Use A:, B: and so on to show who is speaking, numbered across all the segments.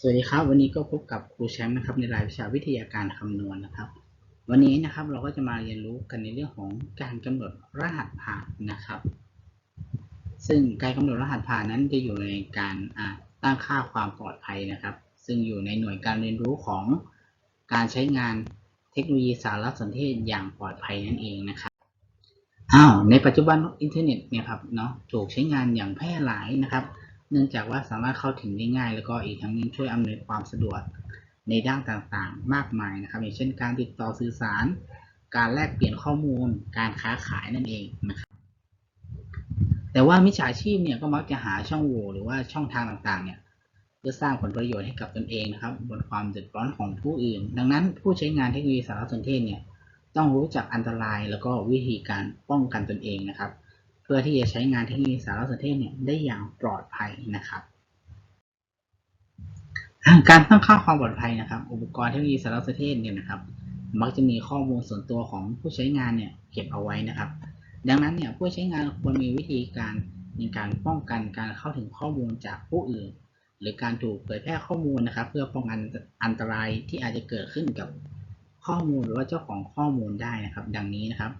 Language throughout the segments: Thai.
A: สวัสดีครับ วันนี้ก็พบกับครูแชมป์นะครับในรายวิชาวิทยาการคำนวณนะครับ วันนี้นะครับเราก็จะมาเรียนรู้กันในเรื่องของการกำหนดรหัสผ่านนะครับ ซึ่งการกำหนดรหัสผ่านนั้นจะอยู่ในการตั้งค่าความปลอดภัยนะครับ ซึ่งอยู่ในหน่วยการเรียนรู้ของการใช้งานเทคโนโลยีสารสนเทศอย่างปลอดภัยนั่นเองนะครับอ้าวในปัจจุบันอินเทอร์เน็ตเนี่ยครับเนาะถูกใช้งานอย่างแพร่หลายนะครับ เนื่องจากว่าสามารถเข้าถึงได้ง่าย แล้วก็อีกทั้งยังช่วยอำนวยความสะดวกในด้านต่างๆ มากมายนะครับ อย่างเช่นการติดต่อสื่อสาร การแลกเปลี่ยนข้อมูล การค้าขายนั่นเองนะครับแต่ว่ามิจฉาชีพเนี่ยก็มักจะหาช่องโหว่หรือว่าช่องทางต่างๆ เนี่ยเพื่อสร้างผลประโยชน์ให้กับตนเองนะครับ บนความเดือดร้อนของผู้อื่น ดังนั้นผู้ใช้งานเทคโนโลยีสารสนเทศเนี่ยต้องรู้จักอันตรายแล้วก็วิธีการป้องกันตนเองนะครับ เพื่อที่จะใช้งานเทคโนโลยีสารสนเทศเนี่ยได้อย่างปลอดภัยนะครับ การตั้งค่าความปลอดภัยนะครับ อุปกรณ์เทคโนโลยีสารสนเทศเนี่ยนะครับ มักจะมีข้อมูลส่วนตัวของผู้ใช้งานเนี่ยเก็บเอาไว้นะครับ ดังนั้นเนี่ยผู้ใช้งานควรมีวิธีการในการป้องกันการเข้าถึงข้อมูลจากผู้อื่น หรือการถูกเผยแพร่ข้อมูลนะครับ เพื่อป้องกันอันตรายที่อาจจะเกิดขึ้นกับข้อมูลหรือว่าเจ้าของข้อมูลได้นะครับ ดังนี้นะครับ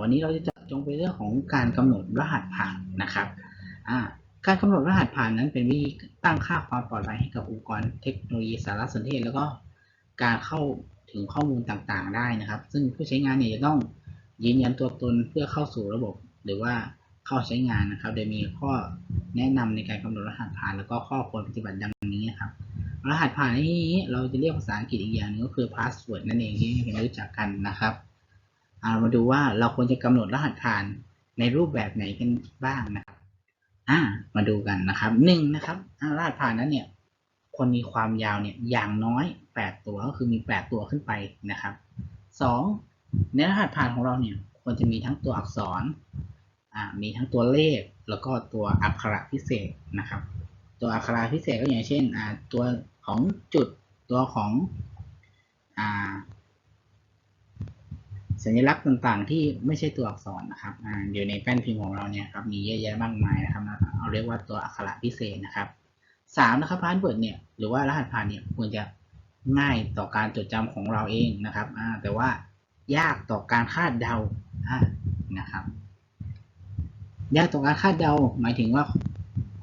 A: วันนี้เราจะจาะจงไปเรื่องของการกำหนดรหัสผ่านนะครับการกำหนดรหัสผ่านนั้นเป็นวิธีตั้งค่าความปลอดภัยให้กับอุปกรณ์เทคโนโลยีสารสนเทศ แล้วก็การเข้าถึงข้อมูลต่างๆ ได้นะครับ ซึ่งผู้ใช้งานเนี่ยจะต้องยืนยันตัวตนเพื่อเข้าสู่ระบบ หรือว่าเข้าใช้งานนะครับ โดยมีข้อแนะนำในการกำหนดรหัสผ่าน แล้วก็ข้อควรปฏิบัติดังนี้นะครับ รหัสผ่านนี่เราจะเรียกภาษาอังกฤษอีกอย่างหนึงก็คือ password นั่นเองที่เรารู้จักกันนะครับ เอามาดูว่าเราควรจะกำหนดรหัสผ่านในรูปแบบไหนกันบ้างนะครับอ่ามาดูกันนะครับหนึ่งนะครับรหัสผ่านนั้นเนี่ยควรมีความยาวเนี่ยอย่างน้อยแปดตัวก็คือมีแปดตัวขึ้นไปนะครับสองในรหัสผ่านของเราเนี่ยควรจะมีทั้งตัวอักษรอ่ามีทั้งตัวเลขแล้วก็ตัวอักขระพิเศษนะครับ ตัวอักขระพิเศษก็อย่างเช่นตัวของจุดตัวของ สัญลักษณ์ต่างๆ ที่ไม่ใช่ตัวอักษรนะครับออยู่ในแป้นพิมพ์ของเราเนี่ยครับมีเยอะแยะมากมายนะครับเอาเรียกว่าตัวอักขระพิเศษนะครับสามนะครับพาสเวิร์ดเนี่ยหรือว่ารหัสผ่านเนี่ยควรจะง่ายต่อการจดจำของเราเองนะครับแต่ว่ายากต่อการคาดเดานะครับ ยากต่อการคาดเดาหมายถึงว่า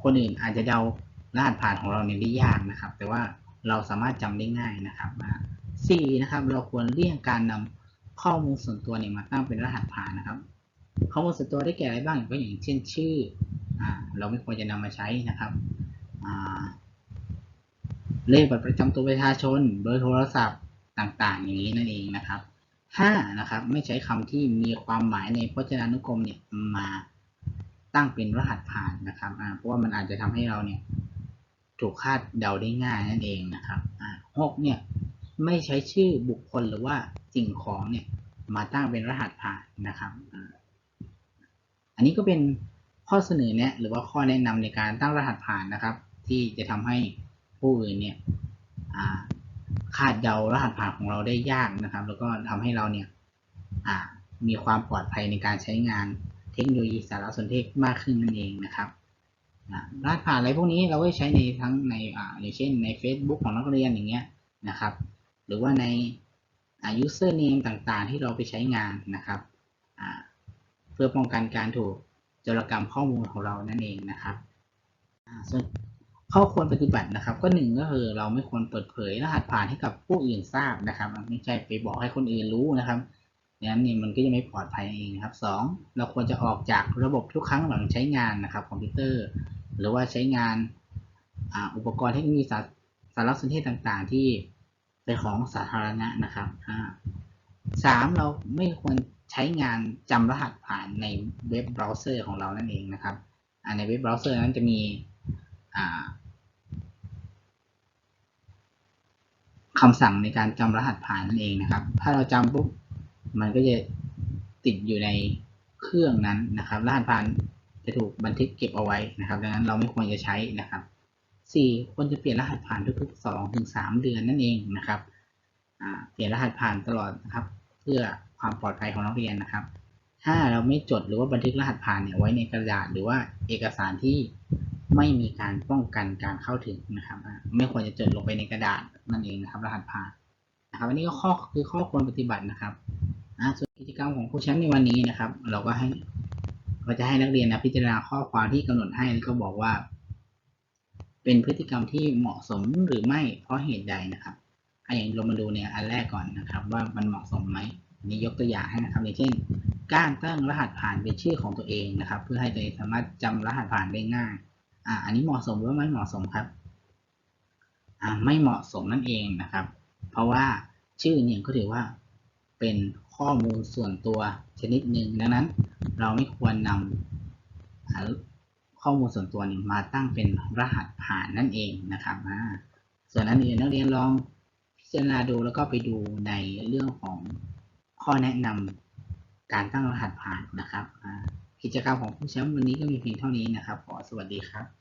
A: คนอื่นอาจจะเดารหัสผ่านของเราเนี่ยได้ยากนะครับ แต่ว่าเราสามารถจำได้ง่ายนะครับสี่นะครับ เราควรเลี่ยงการนำ ข้อมูลส่วนตัวเนี่ยมาตั้งเป็นรหัสผ่านนะครับ ข้อมูลส่วนตัวได้แก่อะไรบ้างก็อย่างเช่นชื่ออเราไม่ควรจะนำมาใช้นะครับเลขบัตรประจำตัวประชาชน เบอร์โทรศัพท์ต่างๆ อย่างนี้นั่นเองนะครับห้านะครับ ไม่ใช้คำที่มีความหมายในพจนานุกรมเนี่ยมาตั้งเป็นรหัสผ่านนะครับเพราะว่ามันอาจจะทำให้เราเนี่ยถูกคาดเดาได้ง่ายนั่นเองนะครับหกเนี่ยไม่ใช้ชื่อบุคคลหรือว่า สิ่งของเนี่ยมาตั้งเป็นรหัสผ่านนะครับ อันนี้ก็เป็นข้อเสนอแนะหรือว่าข้อแนะนำในการตั้งรหัสผ่านนะครับ ที่จะทำให้ผู้อื่นเนี่ยคาดเดารหัสผ่านของเราได้ยากนะครับ แล้วก็ทำให้เราเนี่ยมีความปลอดภัยในการใช้งานเทคโนโลยีสารสนเทศมากขึ้นนั่นเองนะครับรหัสผ่านอะไรพวกนี้เราก็ใช้ในทั้งในออย่างเช่นใน Facebook ของนักเรียนอย่างเงี้ยนะครับ หรือว่าใน username ต่างๆ ที่เราไปใช้งานนะครับเพื่อป้องกันการถูกจรกรรมข้อมูลของเรานั่นเองนะครับส่วนข้อควรปฏิบัตินะครับ ก็หนึ่งก็คือเราไม่ควรเปิดเผยรหัสผ่านให้กับผู้อื่นทราบนะครับไม่ใช่ไปบอกให้คนอื่นรู้นะครับดังนั้นนี่มันก็จะไม่ปลอดภัยเองนะครับสองเราควรจะออกจากระบบทุกครั้งหลังใช้งานนะครับคอมพิวเตอร์ หรือว่าใช้งานอุปกรณ์เทคโนโลยีสารสนเทศต่างๆ ที่ เป็นของสาธารณะนะครับสามเราไม่ควรใช้งานจำรหัสผ่านในเว็บเบราว์เซอร์ของเรานั่นเองนะครับในเว็บเบราว์เซอร์นั้นจะมีคำสั่งในการจำรหัสผ่านนั่นเองนะครับ ถ้าเราจำปุ๊บมันก็จะติดอยู่ในเครื่องนั้นนะครับ รหัสผ่านจะถูกบันทึกเก็บเอาไว้นะครับ ดังนั้นเราไม่ควรจะใช้นะครับ สี่ควรจะเปลี่ยนรหัสผ่านทุกๆสองถึงสามเดือนนั่นเองนะครับเปลี่ยนรหัสผ่านตลอดนะครับ เพื่อความปลอดภัยของนักเรียนนะครับ ถ้าเราไม่จดหรือว่าบันทึกรหัสผ่านเนี่ยไว้ในกระดาษหรือว่าเอกสารที่ไม่มีการป้องกันการเข้าถึงนะครับ ไม่ควรจะจดลงไปในกระดาษนั่นเองนะครับ รหัสผ่านนะครับอันนี้ก็ข้อคือข้อควรปฏิบัตินะครับอ่าส่วนกิจกรรมของครูแชมป์ในวันนี้นะครับ เราก็ให้เราจะให้นักเรียนนะพิจารณาข้อความที่กำหนดให้แล้วก็บอกว่า เป็นพฤติกรรมที่เหมาะสมหรือไม่เพราะเหตุใดนะครับอะอย่างเรามาดูเนี่ยอันแรกก่อนนะครับ ว่ามันเหมาะสมไหมอันนี้ยกตัวอย่างให้นะครับอย่างเช่น การตั้งรหัสผ่านเป็นชื่อของตัวเองนะครับ เพื่อให้ตัวเองสามารถจำรหัสผ่านได้ง่ายอ่าอันนี้เหมาะสมหรือว่าไม่เหมาะสมครับอ่าไม่เหมาะสมนั่นเองนะครับ เพราะว่าชื่อเนี่ยก็ถือว่าเป็นข้อมูลส่วนตัวชนิดหนึ่งดังนั้น เราไม่ควรนำอ่า ข้อมูลส่วนตัวนี้มาตั้งเป็นรหัสผ่านนั่นเองนะครับส่วนอันอื่นักเรียนลองพิจารณาดูแล้วก็ไปดูในเรื่องของข้อแนะนำการตั้งรหัสผ่านนะครับกิจกรรมของผู้แชมป์วันนี้ก็มีเพียงเท่านี้นะครับ ขอสวัสดีครับ